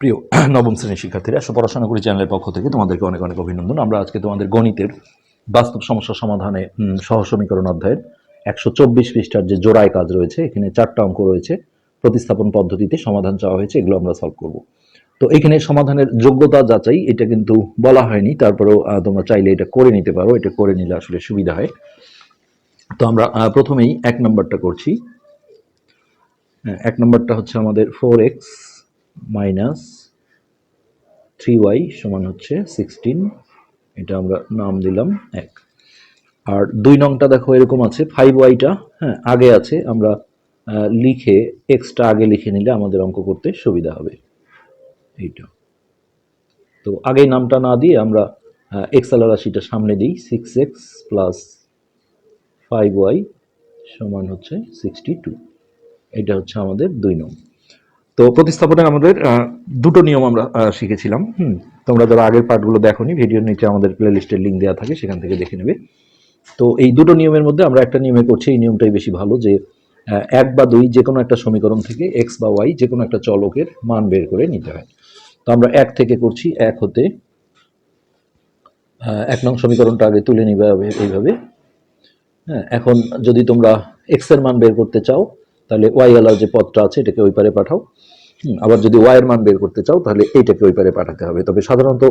প্রিয় নবম শ্রেণির শিক্ষার্থীরা আসলে পড়াশোনা করি চ্যানেলের পক্ষ থেকে তোমাদেরকে অনেক অনেক অভিনন্দন। আমরা আজকে তোমাদের গণিতের বাস্তব সমস্যা সমাধানে উম, সহ সমীকরণ অধ্যায়ের একশো চব্বিশ পৃষ্ঠার যে জোড়ায় কাজ রয়েছে এখানে চারটা অঙ্ক রয়েছে। প্রতিস্থাপন পদ্ধতিতে সমাধান চাওয়া হয়েছে এগুলো আমরা সলভ করব। তো এখানে সমাধানের যোগ্যতা যাচাই এটা কিন্তু বলা হয়নি তারপরেও তোমরা চাইলে এটা করে নিতে পারো এটা করে নিলে আসলে সুবিধা হয়। তো আমরা প্রথমেই এক নম্বরটা করছি। হ্যাঁ, এক নম্বরটা হচ্ছে আমাদের four X minus three Y সমান হচ্ছে সিক্সটিন। এটা আমরা নাম দিলাম এক। আর দুই নংটা দেখো এরকম আছে, ফাইভ ওয়াইটা হ্যাঁ আগে আছে। আমরা লিখে এক্সটা আগে লিখে নিলে আমাদের অঙ্ক করতে সুবিধা হবে। এইটা। তো আগে নামটা না দিয়ে আমরা এক্স আলা রাশিটা সামনে দিই। Six X plus five Y সমান হচ্ছে সিক্সটি টু এটা হচ্ছে আমাদের দুই নং। তো প্রতিস্থাপনের আমাদের দুটো নিয়ম আমরা শিখেছিলাম, হুম। তোমরা যারা আগের পার্টগুলো দেখোনি, ভিডিওর নিচে আমাদের প্লে লিস্টের লিঙ্ক দেওয়া থাকে, সেখান থেকে দেখে নেবে। তো এই দুটো নিয়মের মধ্যে আমরা একটা নিয়মে করছি, এই নিয়মটাই বেশি ভালো যে এক বা দুই যে কোনো একটা সমীকরণ থেকে এক্স বা ওয়াই যে কোনো একটা চলকের মান বের করে নিতে হয়। তো আমরা এক থেকে করছি, এক হতে এক নং সমীকরণটা আগে তুলে নিবে এইভাবে হ্যাঁ এখন যদি তোমরা এক্সের মান বের করতে চাও, তাহলে ওয়াই আলার যে পদটা আছে, এটাকে ওই পারে পাঠাও। আবার যদি ওয়াই এর মান বের করতে চাও, তাহলে এইটাকে ওই পারে পাঠাতে হবে। তবে সাধারণত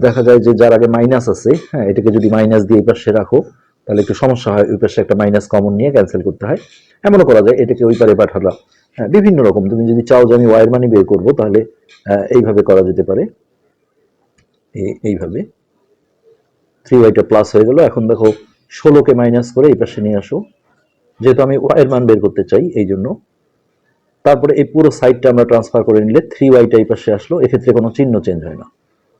দেখা যায় যে যার আগে মাইনাস আছে হ্যাঁ এটাকে যদি মাইনাস দিয়ে এই পাশে রাখো, তাহলে একটু সমস্যা হয়, ওই পাশে একটা মাইনাস কমন নিয়ে ক্যান্সেল করতে হয়। এমনও করা যায়, এটাকে ওই পারে পাঠালাম। হ্যাঁ বিভিন্ন রকম। তুমি যদি চাও যে আমি ওয়াইয়ের মানই বের করব, তাহলে এইভাবে করা যেতে পারে। এই- এইভাবে। থ্রি ওয়াইটা প্লাস হয়ে গেল। এখন দেখো, ষোলোকে মাইনাস করে এই পাশে নিয়ে আসো। যেহেতু আমি ওয়াইয়ের মান বের করতে চাই, এই জন্য তারপরে এই পুরো সাইডটা আমরা ট্রান্সফার করে নিলে থ্রি ওয়াইটা এই পাশে আসলো, এক্ষেত্রে কোনো চিহ্ন চেঞ্জ হয় না।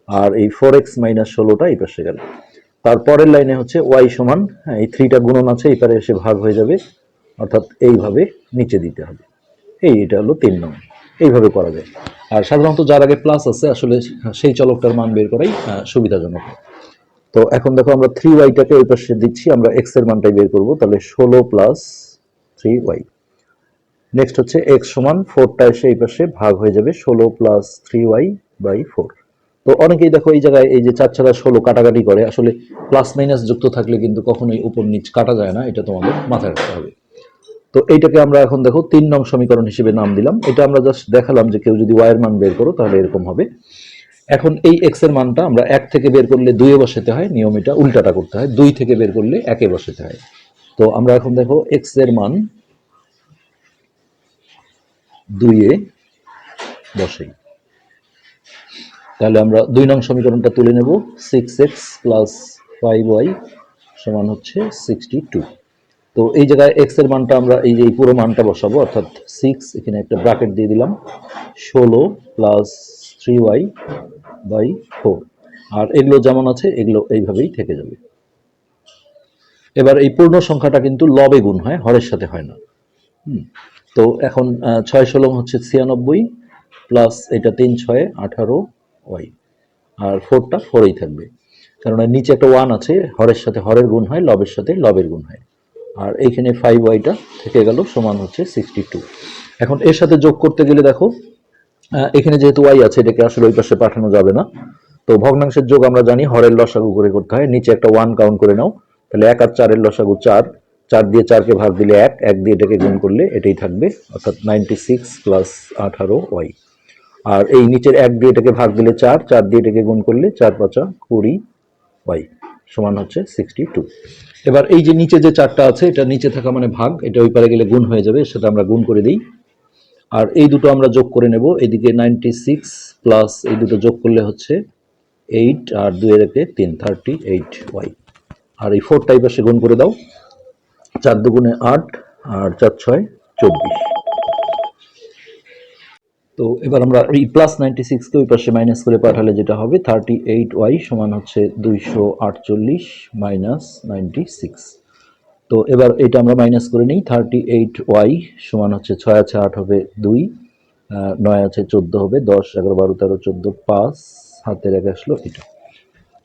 আর এই ফোর এক্স মাইনাস ষোলোটা এই পাশে গেল। তারপরের লাইনে হচ্ছে ওয়াই সমান হ্যাঁ এই থ্রিটা গুণন আছে এই পারে এসে ভাগ হয়ে যাবে, অর্থাৎ এইভাবে নিচে দিতে হবে। এই এটা হলো তিন নং। এইভাবে করা যায়। আর সাধারণত যার আগে প্লাস আছে, আসলে সেই চলকটার মান বের করাই সুবিধাজনক। তো এখন দেখো আমরা থ্রি ওয়াইটাকে ওই পাশে দিচ্ছি, আমরা এক্সের মানটাই বের করব, তাহলে ষোলো প্লাস থ্রি ওয়াই নেক্সট হচ্ছে এক্স সমান ফোরটা এসে এই পাশে ভাগ হয়ে যাবে ষোলো plus three Y by four তো অনেকেই দেখো এই জায়গায় এই যে চার ছাড়া ষোলো কাটাকাটি করে, আসলে প্লাস মাইনাস যুক্ত থাকলে কিন্তু কখনোই উপর নিচ কাটা যায় না, এটা তোমাদের মাথায় রাখতে হবে। তো এইটাকে আমরা এখন দেখো তিন নং সমীকরণ হিসেবে নাম দিলাম। এটা আমরা জাস্ট দেখালাম যে কেউ যদি ওয়াইয়ের মান বের করো তাহলে এরকম হবে। এখন এই এক্সের মানটা আমরা এক থেকে বের করলে দুইয়ে বসাতে হয়, নিয়ম এটা উল্টাটা করতে হয়, দুই থেকে বের করলে একে বসাতে হয়। তো আমরা এখন দেখো এক্সের মান দুইয়ে বসাই। তাহলে আমরা দুই নং সমীকরণটা তুলে নেব six X plus five Y সমান হচ্ছে সিক্সটি টু তো এই জায়গায় এক্সের মানটা আমরা এই যে এই পুরো মানটা বসাবো অর্থাৎ সিক্স এখানে একটা ব্র্যাকেট দিয়ে দিলাম ষোলো plus three Y by four আর এগুলো যেমন আছে এগুলো এইভাবেই থেকে যাবে। এবার এই পূর্ণ সংখ্যাটা কিন্তু লবে গুণ হয় হরের সাথে হয় না। হুম, তো এখন ছয় ষোলো হচ্ছে ছিয়ানব্বই প্লাস এটা তিন ছয়, আঠারো, ওয়াই। আর ফোরটা ফোরেই থাকবে। কারণ নিচে একটা ওয়ান আছে, হরের সাথে হরের গুণ হয়, লবের সাথে লবের গুণ হয়। আর এইখানে ফাইভ ওয়াইটা থেকে গেল, সমান হচ্ছে সিক্সটি টু এখন এর সাথে যোগ করতে গেলে দেখো এখানে যেহেতু ওয়াই আছে, এটাকে আসলে ওই পাশে পাঠানো যাবে না। তো ভগ্নাংশের যোগ আমরা জানি, হরের লসাগু করে করতে হয়। নিচে একটা ওয়ান কাউন্ট করে নাও, তাহলে এক আর চারের লসাগু চার। চার দিয়ে চারকে ভাগ দিলে এক এক দিয়ে এটাকে গুণ করলে এটাই থাকবে, অর্থাৎ নাইনটি সিক্স প্লাস আঠারো ওয়াই আর এই নিচের এক দিয়ে এটাকে ভাগ দিলে চার চার দিয়ে এটাকে গুণ করলে চার পাঁচা কুড়ি ওয়াই সমান হচ্ছে সিক্সটি টু এবার এই যে নিচে যে চারটা আছে, এটা নিচে থাকা মানে ভাগ, এটা ওই পারে গেলে গুণ হয়ে যাবে, সেটা আমরা গুণ করে দিই। আর এই দুটো আমরা যোগ করে নেব, এদিকে নাইনটি সিক্স প্লাস এই দুটো যোগ করলে হচ্ছে এইট আর দুই একে তিন থার্টি এইট ওয়াই আর এই ফোর টাইপ সে গুণ করে দাও। চার দুগুণে আট আর চার ছয় চব্বিশ। তো এবার আমরা এই প্লাস নাইনটি সিক্সকে ওই পাশে মাইনাস করে পাঠালে যেটা হবে থার্টি এইট ওয়াই সমান হচ্ছে দুইশো আটচল্লিশ মাইনাস নাইনটি সিক্স তো এবার এটা আমরা মাইনাস করে নিই থার্টি এইট ওয়াই সমান হচ্ছে ছয় আছে আট হবে দুই নয় আছে চোদ্দ হবে দশ, এগারো, বারো, তেরো, চোদ্দ, পাঁচ হাতের এক আসলো এটা।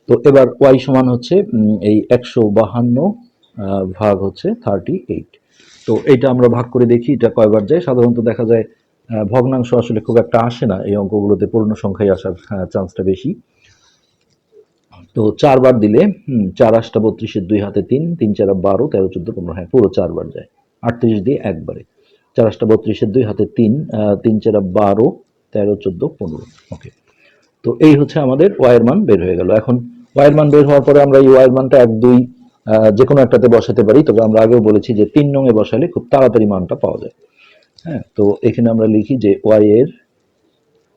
তো এবার ওয়াই সমান হচ্ছে এই একশো বাহান্ন ভাগ হচ্ছে থার্টি এইট তো এটা আমরা ভাগ করে দেখি, এটা কয়বার যায়? সাধারণত দেখা যায় ভগ্নাংশ আসলে খুব একটা আসে না, এই অঙ্কগুলোতে পূর্ণ সংখ্যায় আসার চান্সটা বেশি। তো চারবার দিলে চার আটটা বত্রিশের দুই হাতে তিন তিন চারা বারো, তেরো চোদ্দ পনেরো হ্যাঁ পুরো চারবার যায়। আটত্রিশ দিয়ে একবারে। চার আটটা বত্রিশের দুই হাতে তিন তিন চারা বারো, তেরো চোদ্দ পনেরো। ওকে তো এই হচ্ছে আমাদের ওয়াইয়ের মান বের হয়ে গেল। এখন ওয়াইয়ের মান বের হওয়ার পরে আমরা এই ওয়াইয়ের মানটা এক, দুই যে কোনো একটাতে বসাতে পারি। তবে আমরা আগেও বলেছি যে তিন নঙে বসালে খুব তাড়াতাড়ি মানটা পাওয়া যায়। হ্যাঁ তো এখানে আমরা লিখি যে ওয়াই এর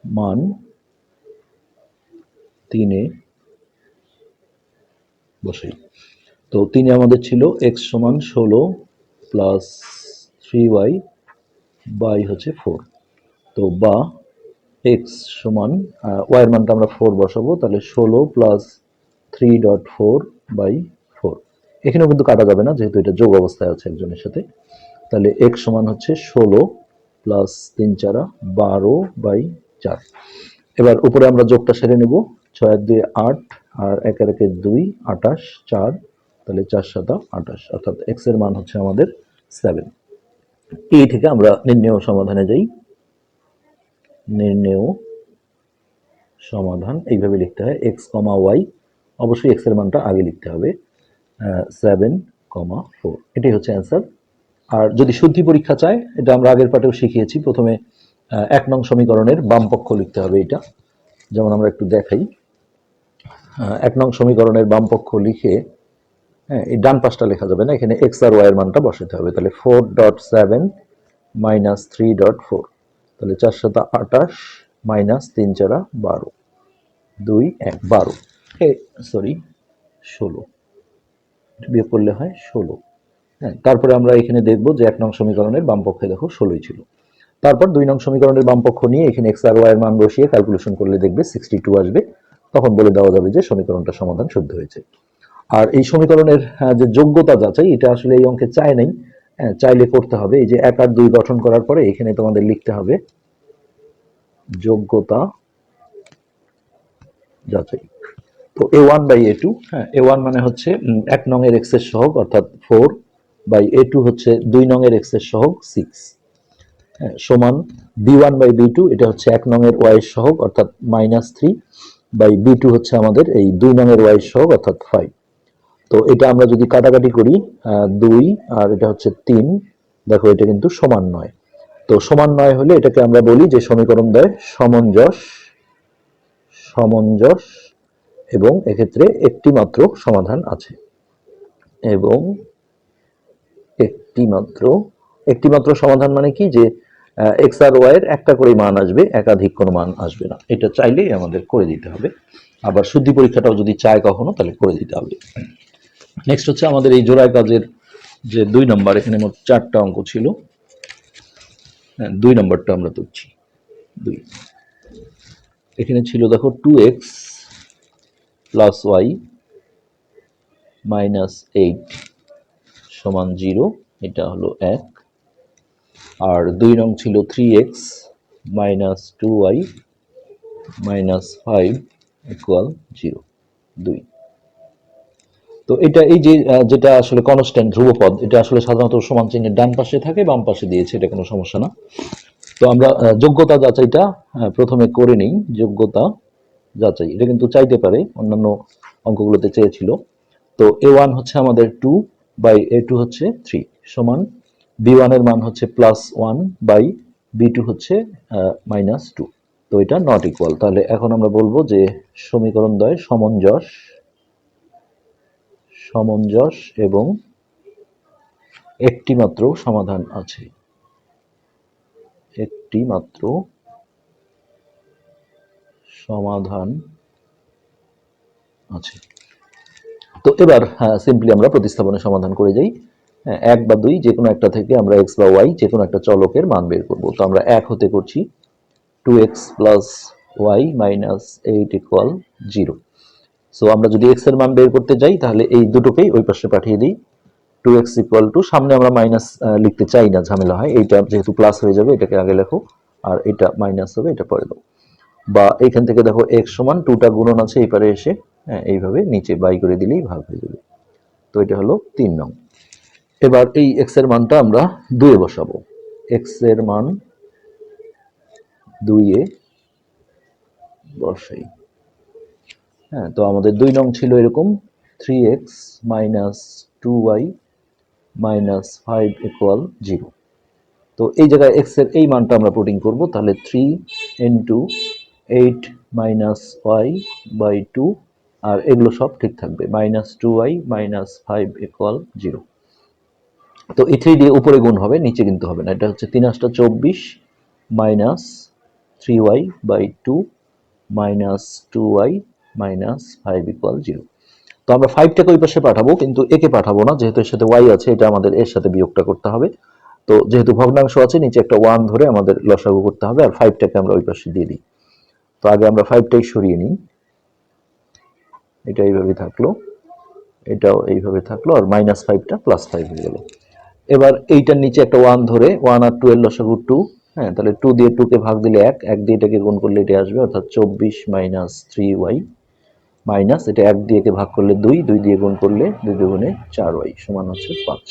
মান তিনে বসাই। তো তিনে আমাদের ছিল এক্স সমান ষোলো প্লাস থ্রি ওয়াই বাই হচ্ছে ফোর তো বা এক্স সমান ওয়াইয়ের মানটা আমরা ফোর বসাবো, তাহলে ষোলো plus three dot four by এখানেও কিন্তু কাটা যাবে না, যেহেতু এটা যোগ অবস্থায় আছে একজনের সাথে। তাহলে এক্স সমান হচ্ছে ষোলো প্লাস তিন চারা বারো বাই চার। এবার উপরে আমরা যোগটা সেরে নেব, ছয় দুই আট আর এক একে দুই আটাশ চার, তাহলে চার সাতা আটাশ অর্থাৎ এক্সের মান হচ্ছে আমাদের সেভেন এই থেকে আমরা নির্ণেয় সমাধানে যাই। নির্ণেয় সমাধান, এইভাবে লিখতে হয় এক্স কমা ওয়াই অবশ্যই এক্সের মানটা আগে লিখতে হবে। সেভেন কমা ফোর এটাই হচ্ছে অ্যান্সার আর যদি শুদ্ধি পরীক্ষা চায়, এটা আমরা আগের পাঠেও শিখিয়েছি। প্রথমে এক নং সমীকরণের বাম পক্ষ লিখতে হবে এটা। যেমন আমরা একটু দেখাই। এক নং সমীকরণের বাম পক্ষ লিখে হ্যাঁ এই ডান পাশটা লেখা যাবে না, এখানে এক্স আর ওয়াই এর মানটা বসাতে হবে। তাহলে four dot seven minus three dot four তাহলে চার সাতা আটাশ মাইনাস তিন চারা বারো। দুই এক বারো। সরি ষোলো। বিয়োগ করলে হয় ষোলো। হ্যাঁ তারপরে আমরা এখানে দেখব যে এক নং সমীকরণের বাম পক্ষে দেখো ষোলোই ছিল। তারপর দুই নং সমীকরণের বাম পক্ষ নিয়ে এখানে এক্স আর ওয়াই এর মান বসিয়ে ক্যালকুলেশন করলে দেখবে সিক্সটি টু আসবে। তখন বলে দেওয়া যাবে যে সমীকরণটা সমাধান শুদ্ধ হয়েছে। আর এই সমীকরণের আহ, যে যোগ্যতা যাচাই এটা আসলে এই অঙ্কে চায় নাই। হ্যাঁ, চাইলে করতে হবে। এই যে এক আর দুই গঠন করার পরে এখানে তোমাদের লিখতে হবে যোগ্যতা যাচাই। তো A one by A two হ্যাঁ এ ওয়ান মানে হচ্ছে এক নং এর এক্সের সহগ অর্থাৎ ফোর বাই এ টু হচ্ছে দুই নং এর এক্সের সহগ সিক্স হ্যাঁ, সমান B one by B two এটা হচ্ছে এক নং এর ওয়াই সহগ অর্থাৎ minus three by B two হচ্ছে আমাদের এই দুই নং এর ওয়াই সহগ অর্থাৎ ফাইভ তো এটা আমরা যদি কাটাকাটি করি দুই আর এটা হচ্ছে তিন দেখো এটা কিন্তু সমান নয়। তো সমান নয় হলে এটাকে আমরা বলি যে সমীকরণ দেয় সমঞ্জস সমঞ্জস এবং এক্ষেত্রে একটি মাত্র সমাধান আছে। এবং একটি মাত্র একটি মাত্র সমাধান মানে কি? যে এক্স আর ওয়াই এর একটা করে মান আসবে, একাধিক কোনো মান আসবে না। এটা চাইলেই আমাদের করে দিতে হবে। আবার শুদ্ধি পরীক্ষাটাও যদি চায় কখনো, তাহলে করে দিতে হবে। নেক্সট হচ্ছে আমাদের এই জোড়ায় কাজের যে দুই নম্বর, এখানে মোট চারটা অঙ্ক ছিল। হ্যাঁ দুই নম্বরটা আমরা তুলছি। দুই। এখানে ছিল, দেখো two X plus Y minus eight সমান জিরো এটা হলো এক। আর দুই নং ছিল three X minus two Y minus five equal zero দুই। তো এটা এই যে যেটা আসলে কনস্ট্যান্ট ধ্রুবপদ, এটা আসলে সাধারণত সমান চিহ্নের ডান পাশে থাকে, বাম পাশে দিয়েছে, এটা কোনো সমস্যা না। তো আমরা যোগ্যতা যাচাইটা প্রথমে করে নিই, যোগ্যতা যাচাই। এটা কিন্তু চাইতে পারে, অন্যান্য অঙ্কগুলোতে চেয়েছিল। তো এ ওয়ান হচ্ছে আমাদের টু বাই এ টু হচ্ছে থ্রি সমান বি ওয়ানের মান হচ্ছে plus one by B two হচ্ছে মাইনাস টু তো এটা নট ইকুয়াল তাহলে এখন আমরা বলব যে সমীকরণ দ্বয় সমঞ্জস সমঞ্জস এবং একটি মাত্র সমাধান আছে। একটি মাত্র সমাধান আছে। তো এবার সিম্পলি আমরা প্রতিস্থাপনের সমাধান করে যাই। হ্যাঁ, এক বা দুই যে কোনো একটা থেকে আমরা এক্স বা ওয়াই যে কোনো একটা চলকের মান বের করব। তো আমরা এক হতে করছি two X plus Y minus eight equal zero so আমরা যদি এক্সের মান বের করতে যাই তাহলে এই দুটোকেই ওই পাশে পাঠিয়ে দিই। টু এক্স ইকুয়াল টু সামনে আমরা মাইনাস লিখতে চাই না ঝামেলা হয়। এইটা যেহেতু প্লাস হয়ে যাবে এটাকে আগে লেখো। আর এটা মাইনাস হবে এটা পরে দাও বা এইখান থেকে দেখো এক্স সমান টুটা গুণন আছে এই এসে হ্যাঁ এইভাবে নিচে বাই করে দিলেই ভাগ হয়ে যাবে। তো এটা হলো তিন নং। এবার এই এক্সের মানটা আমরা দুয়ে বসাবো। এক্সের মান দুই এ বসাই। হ্যাঁ তো আমাদের দুই নং ছিল এরকম three X minus two Y minus five equal zero তো এই জায়গায় এক্সের এই মানটা আমরা পুটিং করব, তাহলে three into eight minus Y by two আর এগুলো সব ঠিক থাকবে। Minus two Y minus five equal zero তো এই থ্রি দিয়ে উপরে গুণ হবে, নিচে কিন্তু হবে না। এটা হচ্ছে তিন আটটা চব্বিশ minus three Y by two minus two Y minus five equal zero তো আমরা ফাইভটাকে ওই পাশে পাঠাবো, কিন্তু একে পাঠাবো না, যেহেতু এর সাথে ওয়াই আছে, এটা আমাদের এর সাথে বিয়োগটা করতে হবে। তো যেহেতু ভগ্নাংশ আছে, নিচে একটা ওয়ান ধরে আমাদের লসাগু করতে হবে, আর ফাইভটাকে আমরা ওই পাশে দিয়ে দিই। তো আগে আমরা ফাইভটাই সরিয়ে নিই। এটা এইভাবে থাকল। এটাও এইভাবে থাকল আর মাইনাস ফাইভটা প্লাস ফাইভ হয়ে গেল। এবার এইটার নিচে একটা ওয়ান ধরে ওয়ান আর টু এর টু হ্যাঁ তাহলে টু দিয়ে টুকে ভাগ দিলে এক এক দিয়ে এটাকে গুণ করলে এটা আসবে, অর্থাৎ চব্বিশ মাইনাস থ্রি ওয়াই মাইনাস এটা এক দিয়ে একে ভাগ করলে দুই দুই দিয়ে গুণ করলে দুই দুগুণে চার ওয়াই সমান হচ্ছে পাঁচ।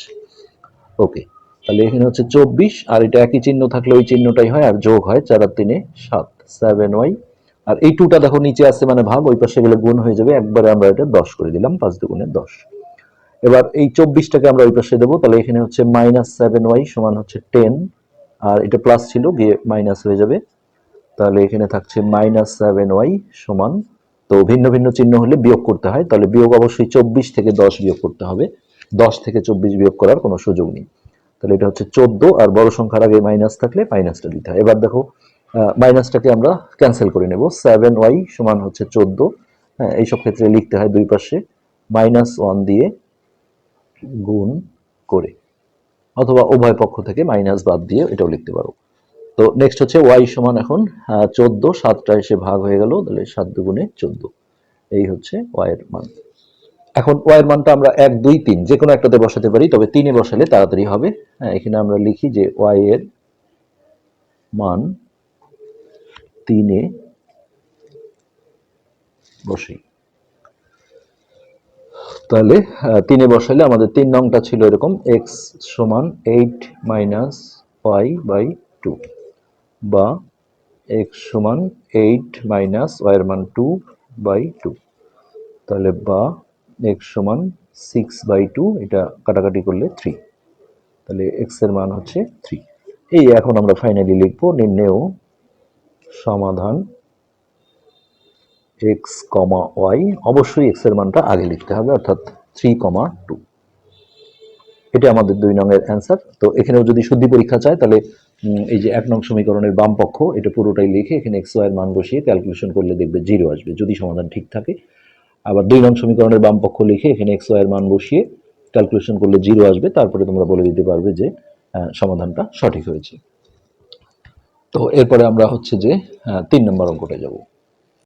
ওকে তাহলে এখানে হচ্ছে চব্বিশ, আর এটা একই চিহ্ন থাকলে ওই চিহ্নটাই হয় আর যোগ হয় চার আর তিনে সাত সেভেন ওয়াই আর এই টুটা দেখো, নিচে আসছে মানে ভাগ, ওই পাশে গেলে গুণ হয়ে যাবে, একবারে আমরা এটা দশ করে দিলাম, পাঁচ দুগুণে দশ। এবার এই চব্বিশটাকে আমরা ওই পাশে দেবো, তাহলে এখানে হচ্ছে মাইনাস সেভেন ওয়াই সমান হচ্ছে টেন আর এটা প্লাস ছিল, গিয়ে মাইনাস হয়ে যাবে। তাহলে এখানে থাকছে মাইনাস সেভেন ওয়াই সমান, তো ভিন্ন ভিন্ন চিহ্ন হলে বিয়োগ করতে হয়, তাহলে বিয়োগ অবশ্যই চব্বিশ থেকে দশ বিয়োগ করতে হবে। দশ থেকে চব্বিশ বিয়োগ করার কোনো সুযোগ নেই। তাহলে এটা হচ্ছে চোদ্দ, আর বড় সংখ্যার আগে মাইনাস থাকলে মাইনাসটা দিতে হয়। এবার দেখো মাইনাসটাকে আমরা ক্যান্সেল করে নেব। সেভেন ওয়াই সমান হচ্ছে চোদ্দ। হ্যাঁ এইসব ক্ষেত্রে লিখতে হয় দুই পাশে। মাইনাস ওয়ান দিয়ে গুণ করে। অথবা উভয় পক্ষ থেকে মাইনাস বাদ দিয়ে এটাও লিখতে পারো। তো নেক্সট হচ্ছে ওয়াই সমান এখন চোদ্দ। সাতটা এসে ভাগ হয়ে গেল, তাহলে সাত দুগুণে চোদ্দ। এই হচ্ছে ওয়াই এর মান। এখন ওয়াই এর মানটা আমরা এক, দুই, তিন, যে কোনো একটাতে বসাতে পারি, তবে তিনে বসালে তাড়াতাড়ি হবে। হ্যাঁ এখানে আমরা লিখি যে ওয়াই এর মান তিনে বসি তাহলে তিনে বসালে আমাদের তিন নংটা ছিল এরকম এক্স সমান eight minus Y by two বা এক্স সমান এইট মাইনাস ওয়াইয়ের মান টু বাই টু তাহলে বা এক্স সমান সিক্স বাই টু এটা কাটাকাটি করলে থ্রি তাহলে এক্সের মান হচ্ছে থ্রি এই এখন আমরা ফাইনালি লিখব, নির্ণেয় সমাধান এক্স কমা ওয়াই অবশ্যই এক্সের মানটা আগে লিখতে হবে, অর্থাৎ থ্রি কমা টু এটা আমাদের দুই নংয়ের অ্যান্সার তো এখানেও যদি শুদ্ধি পরীক্ষা চায়, তাহলে এই যে এক নং সমীকরণের বাম পক্ষ, এটা পুরোটাই লিখে এখানে এক্স ওয়াই এর মান বসিয়ে ক্যালকুলেশন করলে দেখবে জিরো আসবে, যদি সমাধান ঠিক থাকে। আবার দুই নং সমীকরণের বাম পক্ষ লিখে এখানে এক্স ওয়াই এর মান বসিয়ে ক্যালকুলেশন করলে জিরো আসবে, তারপরে তোমরা বলে দিতে পারবে যে সমাধানটা সঠিক হয়েছে। তো এরপরে আমরা হচ্ছে যে তিন নম্বর অঙ্কটা যাব।